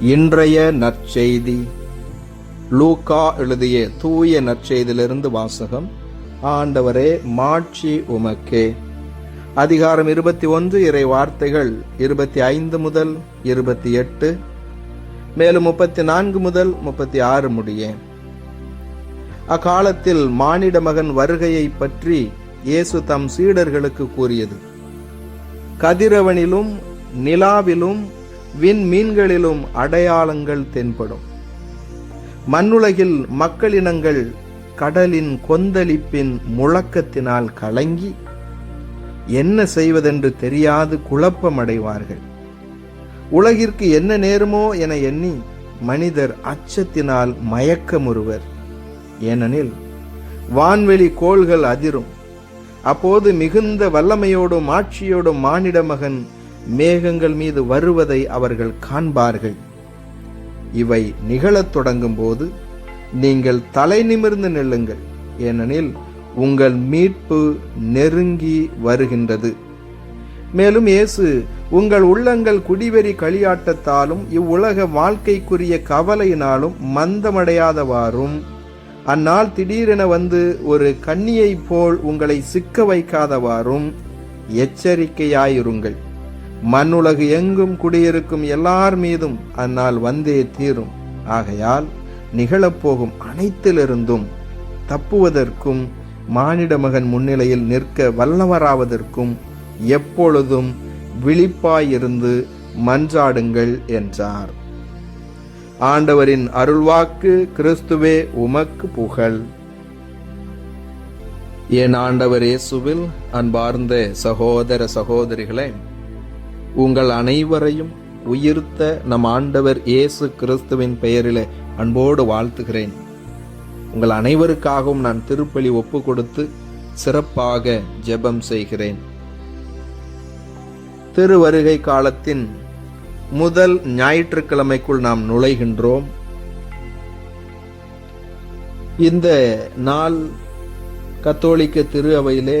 இன்றைய நற்செய்தி. லூக்கா எழுதிய தூய நற்செய்தியிலிருந்து வாசகம். ஆண்டவரே மாட்சி உமக்கே. அதிகாரம் இருபத்தி ஒன்று இறை வார்த்தைகள் இருபத்தி ஐந்து முதல் இருபத்தி எட்டு மேலும் முப்பத்தி நான்கு முதல் முப்பத்தி ஆறு முடிய. அக்காலத்தில் மானிட மகன் வருகையை பற்றி இயேசு தம் சீடர்களுக்கு கூறியது. கதிரவனிலும் நிலாவிலும் விண்மீன்களிலும் அடையாளங்கள் தென்படும். மண்ணுலகில் மக்களினங்கள் கடலின் கொந்தளிப்பின் முழக்கத்தினால் கலங்கி என்ன செய்வதென்று தெரியாது குழப்பமடைவார்கள். உலகிற்கு என்ன நேருமோ என எண்ணி மனிதர் அச்சத்தினால் மயக்கமுறுவர். ஏனெனில் வான்வெளி கோள்கள் அதிரும். அப்போது மிகுந்த வல்லமையோடும் ஆட்சியோடும் மானிட மகன் மேகங்கள் மீது வருவதை அவர்கள் காண்பார்கள். இவை நிகழத் தொடங்கும் போது நீங்கள் தலை நிமிர்ந்து நில்லுங்கள். ஏனெனில் உங்கள் மீட்பு நெருங்கி வருகின்றது. மேலும் இயேசு உங்கள் உள்ளங்கள் குடிவெறி களியாட்டத்தாலும் இவ்வுலக வாழ்க்கைக்குரிய கவலையினாலும் மந்தமடையாதவாறும் அந்நாள் திடீரென வந்து ஒரு கண்ணியைப் போல் உங்களை சிக்க வைக்காதவாறும் எச்சரிக்கையாயிருங்கள். மண்ணுலகு எங்கும் குடியிருக்கும் எல்லார் மீதும் அந்நாள் வந்தே தீரும். ஆகையால் நிகழப்போகும் அனைத்திலிருந்தும் தப்புவதற்கும் மானிட மகன் முன்னிலையில் நிற்க வல்லவராவதற்கும் எப்பொழுதும் விழிப்பாயிருந்து மன்றாடுங்கள் என்றார். ஆண்டவரின் அருள்வாக்கு கிறிஸ்துவே உமக்கு புகழ். என் ஆண்டவர் இயேசுவில் அன்பார்ந்த சகோதர சகோதரிகளே உங்கள் அனைவரையும் உயிர்த்த நம் ஆண்டவர் இயேசு கிறிஸ்துவின் பெயரிலே அன்போடு வாழ்த்துகிறேன். உங்கள் அனைவருக்காகவும் நான் திருப்பலி ஒப்பு கொடுத்து சிறப்பாக ஜெபம் செய்கிறேன். திருவருகை காலத்தின் முதல் ஞாயிற்றுக்கிழமைக்குள் நாம் நுழைகின்றோம். இந்த நாள் கத்தோலிக்க திரு அவையிலே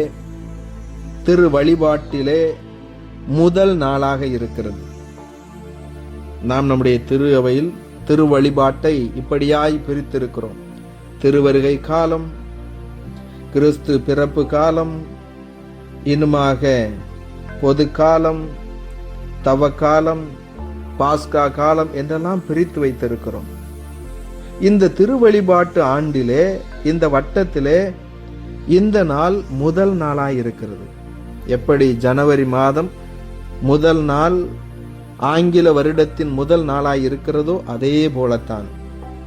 திரு வழிபாட்டிலே முதல் நாளாக இருக்கிறது. நாம் நம்முடைய திரு அவையில் திரு வழிபாட்டை இப்படியாய் பிரித்திருக்கிறோம். திருவருகை காலம் கிறிஸ்து பிறப்பு காலம் இன்னுமாக பொது காலம் தவ காலம் பாஸ்கா காலம் என்றெல்லாம் பிரித்து வைத்திருக்கிறோம். இந்த திருவழிபாட்டு ஆண்டிலே இந்த வட்டத்திலே இந்த நாள் முதல் நாளாக இருக்கிறது. எப்படி? ஜனவரி மாதம் முதல் நாள் ஆங்கில வருடத்தின் முதல் நாளாய் இருக்கிறதோ அதே போலத்தான்.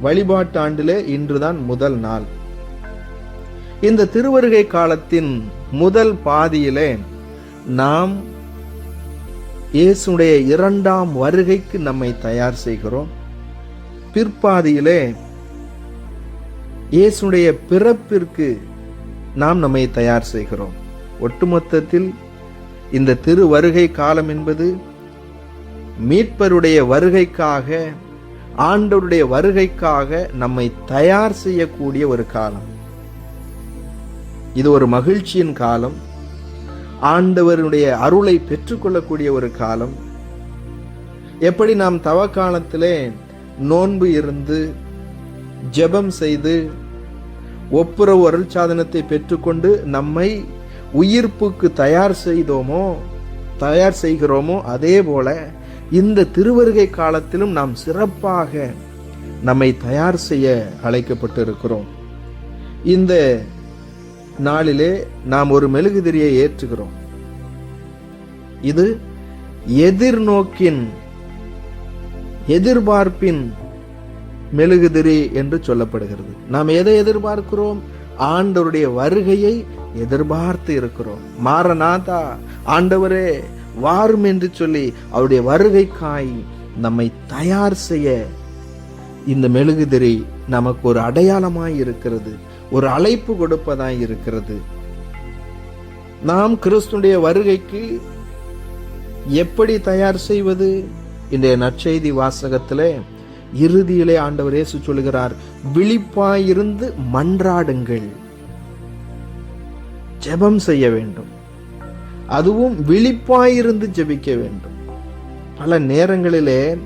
வழிபாட்டு ஆண்டிலே இன்றுதான் முதல் நாள். இந்த திருவருகை காலத்தின் முதல் பாதியிலே நாம் இயேசுடைய இரண்டாம் வருகைக்கு நம்மை தயார் செய்கிறோம். பிற்பாதியிலே இயேசுடைய பிறப்பிற்கு நாம் நம்மை தயார் செய்கிறோம். ஒட்டுமொத்தத்தில் இந்த திரு வருகை காலம் என்பது மீட்பருடைய வருகைக்காக ஆண்டவருடைய வருகைக்காக நம்மை தயார் செய்யக்கூடிய ஒரு காலம். இது ஒரு மகிழ்ச்சியின் காலம். ஆண்டவருடைய அருளை பெற்றுக்கொள்ளக்கூடிய ஒரு காலம். எப்படி நாம் தவ காலத்திலே நோன்பு இருந்து ஜெபம் செய்து ஒப்புரவு அருள் சாதனத்தை பெற்றுக்கொண்டு நம்மை உயிர்ப்புக்கு தயார் செய்தோமோ தயார் செய்கிறோமோ அதே போல இந்த திருவருகை காலத்திலும் நாம் சிறப்பாக நம்மை தயார் செய்ய அழைக்கப்பட்டு இருக்கிறோம் இந்த நாளிலே நாம் ஒரு மெழுகுதிரியை ஏற்றுகிறோம். இது எதிர்நோக்கின் எதிர்பார்ப்பின் மெழுகுதிரி என்று சொல்லப்படுகிறது. நாம் எதை எதிர்பார்க்கிறோம்? ஆண்டவருடைய வருகையை எதிர்பார்த்து இருக்கிறோம். மாரநாதா ஆண்டவரே வாரும் என்று சொல்லி அவருடைய வருகைக்காய் நம்மை தயார் செய்ய இந்த மெழுகுதிரி நமக்கு ஒரு அடையாளமாய் இருக்கிறது. ஒரு அழைப்பு கொடுப்பதாய் இருக்கிறது. நாம் கிறிஸ்துடைய வருகைக்கு எப்படி தயார் செய்வது? இன்றைய நற்செய்தி வாசகத்திலே இறுதியிலே ஆண்டவர் இயேசு சொல்கிறார் விழிப்பாயிருந்து மன்றாடுங்கள். ஜெபம் செய்ய வேண்டும். அதுவும் விழிப்பாயிருந்து ஜெபிக்க வேண்டும். பல நேரங்களிலே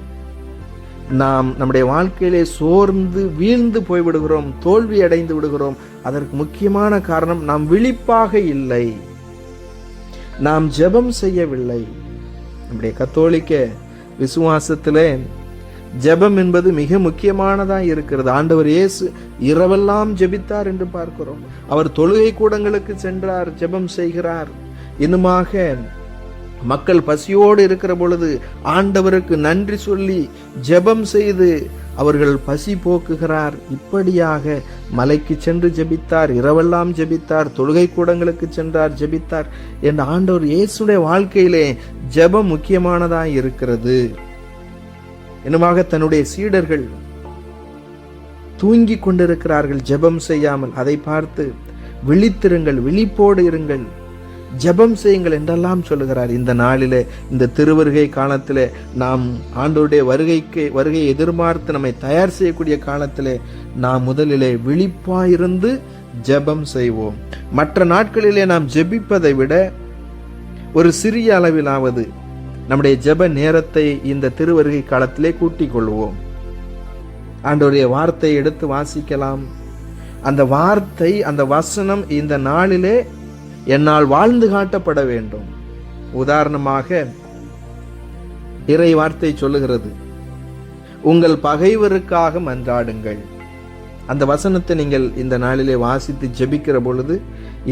நாம் நம்முடைய வாழ்க்கையிலே சோர்ந்து வீழ்ந்து போய்விடுகிறோம் தோல்வி அடைந்து விடுகிறோம். அதற்கு முக்கியமான காரணம் நாம் விழிப்பாக இல்லை. நாம் ஜெபம் செய்யவில்லை. நம்முடைய கத்தோலிக்க விசுவாசத்திலே ஜெபம் என்பது மிக முக்கியமானதாக இருக்கிறது. ஆண்டவர் இயேசு இரவெல்லாம் ஜெபித்தார் என்று பார்க்கிறோம். அவர் தொழுகை கூடங்களுக்கு சென்றார் ஜெபம் செய்கிறார். இன்னுமாக மக்கள் பசியோடு இருக்கிற பொழுது ஆண்டவருக்கு நன்றி சொல்லி ஜெபம் செய்து அவர்கள் பசி போக்குகிறார். இப்படியாக மலைக்கு சென்று ஜெபித்தார் இரவெல்லாம் ஜெபித்தார் தொழுகை கூடங்களுக்கு சென்றார் ஜெபித்தார். என்ற ஆண்டவர் இயேசுடைய வாழ்க்கையிலே ஜெபம் முக்கியமானதாக இருக்கிறது. என்னமாக தன்னுடைய சீடர்கள் தூங்கிக் கொண்டிருக்கிறார்கள் ஜெபம் செய்யாமல். அதை பார்த்து விழித்திருங்கள் விழிப்போடு இருங்கள். ஜெபம் செய்யுங்கள் என்றெல்லாம் சொல்லுகிறார். இந்த நாளிலே இந்த திருவருகை காலத்தில் நாம் ஆண்டோருடைய வருகைக்கு வருகையை எதிர்பார்த்து நம்மை தயார் செய்யக்கூடிய காலத்தில் நாம் முதலிலே விழிப்பாயிருந்து ஜெபம் செய்வோம். மற்ற நாட்களிலே நாம் ஜெபிப்பதை விட ஒரு சிறிய அளவிலாவது நம்முடைய ஜெப நேரத்தை இந்த திருவருகை காலத்திலே கூட்டிக் கொள்வோம். ஆண்டோருடைய வார்த்தையை எடுத்து வாசிக்கலாம். அந்த வார்த்தை அந்த வசனம் இந்த நாளிலே என்னால் வாழ்ந்து காட்டப்பட வேண்டும். உதாரணமாக இறை வார்த்தை சொல்லுகிறது உங்கள் பகைவருக்காக மன்றாடுங்கள். அந்த வசனத்தை நீங்கள் இந்த நாளிலே வாசித்து ஜெபிக்கிற பொழுது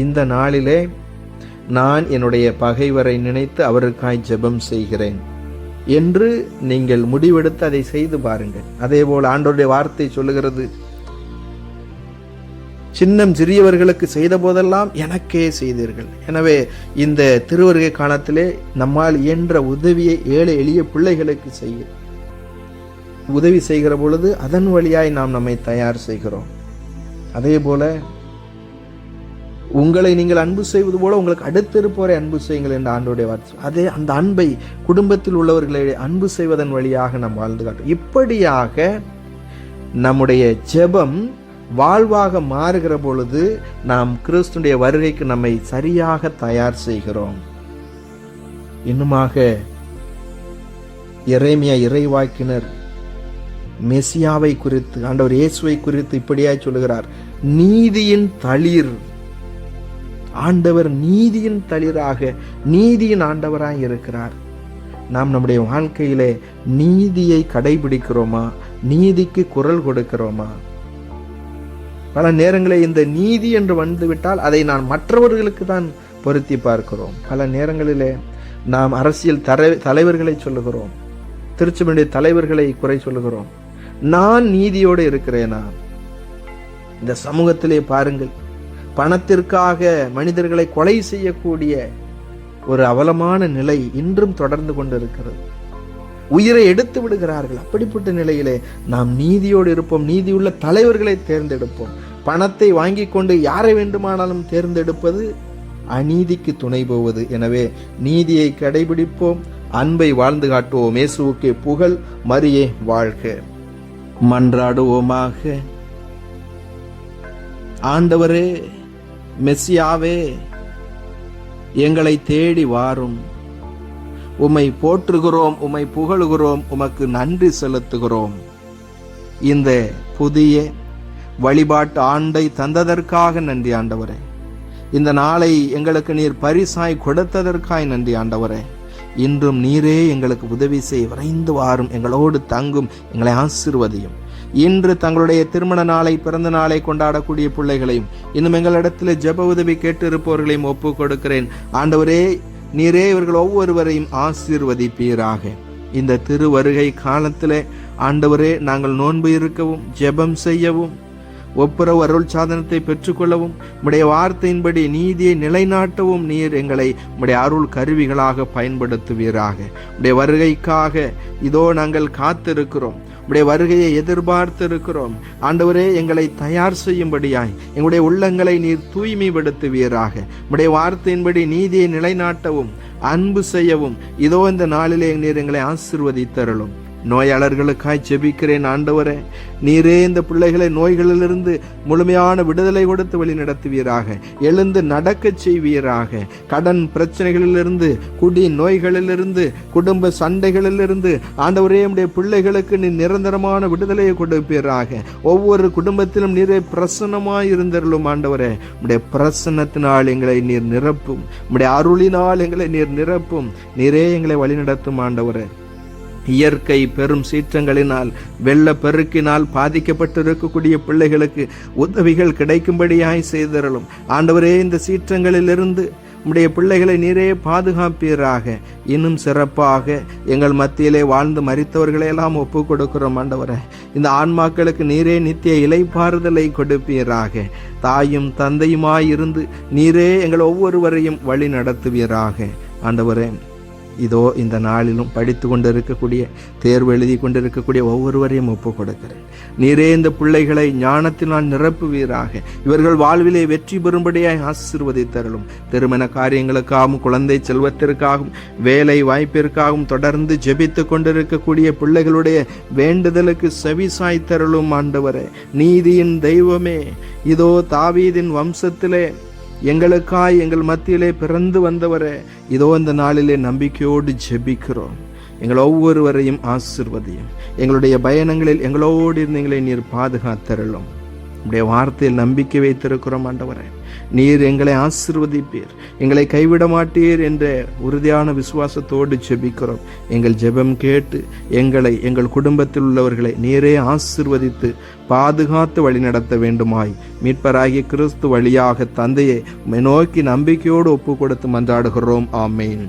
இந்த நாளிலே நான் என்னுடைய பகைவரை நினைத்து அவருக்காய் ஜெபம் செய்கிறேன் என்று நீங்கள் முடிவெடுத்து அதை செய்து பாருங்கள். அதே போல் ஆண்டோருடைய வார்த்தை சொல்லுகிறது சின்னம் சிறியவர்களுக்கு செய்த போதெல்லாம் எனக்கே செய்தீர்கள். எனவே இந்த திருவருகை காலத்திலே நம்மால் இயன்ற உதவியை ஏழை எளிய பிள்ளைகளுக்கு செய்ய உதவி செய்கிற பொழுது அதன் வழியாய் நாம் நம்மை தயார் செய்கிறோம். அதே போல உங்களை நீங்கள் அன்பு செய்வது போல உங்களுக்கு அடுத்திருப்போரை அன்பு செய்யுங்கள் என்ற ஆண்டோடைய வார்த்தை. அதே அந்த அன்பை குடும்பத்தில் உள்ளவர்களை அன்பு செய்வதன் வழியாக நாம் வாழ்ந்து காட்டும் இப்படியாக நம்முடைய ஜெபம் வாழ்வாக மாறுகிற பொழுது நாம் கிறிஸ்துடைய வருகைக்கு நம்மை சரியாக தயார் செய்கிறோம். இன்னுமாக இறைமையா இறைவாக்கினர் மெசியாவை குறித்து ஆண்டவர் இயேசுவை குறித்து இப்படியாய் சொல்லுகிறார். நீதியின் தளிர் ஆண்டவர் நீதியின் தளிராக நீதியின் ஆண்டவராய் இருக்கிறார். நாம் நம்முடைய வாழ்க்கையிலே நீதியை கடைபிடிக்கிறோமா? நீதிக்கு குரல் கொடுக்கிறோமா? பல நேரங்களில் இந்த நீதி என்று வந்துவிட்டால் அதை நான் மற்றவர்களுக்கு தான் பொருத்தி பார்க்கிறோம். பல நேரங்களிலே நாம் அரசியல் தலைவர்களை சொல்லுகிறோம். திருச்சபையுடைய தலைவர்களை குறை சொல்லுகிறோம். நான் நீதியோடு இருக்கிறேனா? இந்த சமூகத்திலே பாருங்கள். பணத்திற்காக மனிதர்களை கொலை செய்யக்கூடிய ஒரு அவலமான நிலை இன்றும் தொடர்ந்து கொண்டிருக்கிறது. உயிரை எடுத்து விடுகிறார்கள். அப்படிப்பட்ட நிலையிலே நாம் நீதியோடு இருப்போம். நீதியுள்ள தலைவர்களை தேர்ந்தெடுப்போம். பணத்தை வாங்கி கொண்டு யாரை வேண்டுமானாலும் தேர்ந்தெடுப்பது அநீதிக்கு துணை போவது. எனவே நீதியை கடைபிடிப்போம். அன்பை வாழ்ந்து காட்டுவோம். இயேசுவுக்கு புகழ் மரியே வாழ்க. மன்றாடுவோமாக. ஆண்டவரே மெஸ்ஸியாவே எங்களை தேடி வாரும். உம்மை போற்றுகிறோம் உம்மை புகழுகிறோம் உமக்கு நன்றி செலுத்துகிறோம். இந்த புதிய வழிபாட்டு ஆண்டை தந்ததற்காக நன்றி ஆண்டவரே. இந்த நாளை எங்களுக்கு நீர் பரிசாய் கொடுத்ததற்காய் நன்றி ஆண்டவரே. இன்றும் நீரே எங்களுக்கு உதவி செய்ய விரைந்து வாரும். எங்களோடு தங்கும் எங்களை ஆசிர்வதியும். இன்று தங்களுடைய திருமண நாளை பிறந்த நாளை கொண்டாடக்கூடிய பிள்ளைகளையும் இன்னும் எங்களிடத்தில் ஜெப உதவி கேட்டு இருப்பவர்களையும் ஒப்பு கொடுக்கிறேன். ஆண்டவரே நீரே இவர்கள் ஒவ்வொருவரையும் ஆசீர்வதிப்பீராக. இந்த திரு வருகை காலத்தில் ஆண்டவரே நாங்கள் நோன்பு இருக்கவும் ஜெபம் செய்யவும் ஒப்புரவு அருள் சாதனத்தை பெற்றுக்கொள்ளவும் உடைய வார்த்தையின்படி நீதியை நிலைநாட்டவும் நீர் எங்களை உடைய அருள் கருவிகளாக பயன்படுத்துவீராக. உடைய வருகைக்காக இதோ நாங்கள் காத்திருக்கிறோம். உடைய வருகையை எதிர்பார்த்து இருக்கிறோம் ஆண்டவரே எங்களை தயார் செய்யும்படியாய் எங்களுடைய உள்ளங்களை நீர் தூய்மைப்படுத்துவீராக. உடைய வார்த்தையின்படி நீதியை நிலைநாட்டவும் அன்பு செய்யவும் இதோ இந்த நாளிலே நீர் எங்களை ஆசிர்வதித்தருளும். நோயாளர்களுக்காய் ஜெபிக்கிறேன் ஆண்டவரே. நீரே இந்த பிள்ளைகளை நோய்களிலிருந்து முழுமையான விடுதலை கொடுத்து வழி நடத்துவீராக எழுந்து நடக்க செய்வீராக. கடன் பிரச்சனைகளிலிருந்து குடி நோய்களிலிருந்து குடும்ப சண்டைகளிலிருந்து ஆண்டவரே நம்முடைய பிள்ளைகளுக்கு நீ நிரந்தரமான விடுதலையை கொடுப்பீராக. ஒவ்வொரு குடும்பத்திலும் நீரே பிரசன்னமாய் இருந்தருளும் ஆண்டவரே. உடைய பிரசன்னத்தினால் எங்களை நீர் நிரப்பும். உடைய அருளினால் எங்களை நீர் நிரப்பும். நீரே எங்களை வழிநடத்தும் ஆண்டவரே. இயற்கை பெரும் சீற்றங்களினால் வெள்ள பெருக்கினால் பாதிக்கப்பட்டிருக்கக்கூடிய பிள்ளைகளுக்கு உதவிகள் கிடைக்கும்படியாய் செய்தரலும் ஆண்டவரே இந்த சீற்றங்களிலிருந்து உம்முடைய பிள்ளைகளை நீரே பாதுகாப்பீராக. இன்னும் சிறப்பாக எங்கள் மத்தியிலே வாழ்ந்து மறித்தவர்களையெல்லாம் ஒப்பு கொடுக்கிறோம் ஆண்டவரே. இந்த ஆன்மாக்களுக்கு நீரே நித்திய இலைப்பாறுதலை கொடுப்பீராக. தாயும் தந்தையுமாய் இருந்து நீரே எங்கள் ஒவ்வொருவரையும் வழி நடத்துவீராக ஆண்டவரே இதோ இந்த நாளிலும் படித்து கொண்டிருக்கக்கூடிய தேர்வு எழுதி கொண்டிருக்கக்கூடிய ஒவ்வொருவரையும் ஒப்பு கொடுக்கிறேன். நீரே இந்த பிள்ளைகளை ஞானத்தினால் நிரப்புவீராக. இவர்கள் வாழ்விலே வெற்றி பெறும்படியாய் ஆசீர்வதித்தருளும். திருமண காரியங்களுக்காகவும் குழந்தை செல்வத்திற்காகவும் வேலை வாய்ப்பிற்காகவும் தொடர்ந்து ஜெபித்து கொண்டிருக்கக்கூடிய பிள்ளைகளுடைய வேண்டுதலுக்கு செவி சாய்த்தருளும் ஆண்டவரே. நீதியின் தெய்வமே இதோ தாவீதின் வம்சத்திலே எங்களுக்காய் எங்கள் மத்தியிலே பிறந்து வந்தவரே இதோ இந்த நாளிலே நம்பிக்கையோடு ஜெபிக்கிறோம். எங்கள் ஒவ்வொருவரையும் ஆசிர்வதியும். எங்களுடைய பயணங்களில் எங்களோடு இருந்து எங்களை நீர் பாதுகாத்தருளும். உடைய வார்த்தையில் நம்பிக்கை வைத்திருக்கிறோம் ஆண்டவரே. நீர் எங்களை ஆசிர்வதிப்பீர். எங்களை கைவிட மாட்டீர் என்ற உறுதியான விசுவாசத்தோடு ஜெபிக்கிறோம். எங்கள் ஜெபம் கேட்டு எங்களை எங்கள் குடும்பத்தில் உள்ளவர்களை நீரே ஆசிர்வதித்து பாதுகாத்து வழிநடத்த வேண்டுமாய். மீட்பராகிய கிறிஸ்து வழியாக தந்தையை நோக்கி நம்பிக்கையோடு ஒப்பு கொடுத்து மன்றாடுகிறோம். ஆமேன்.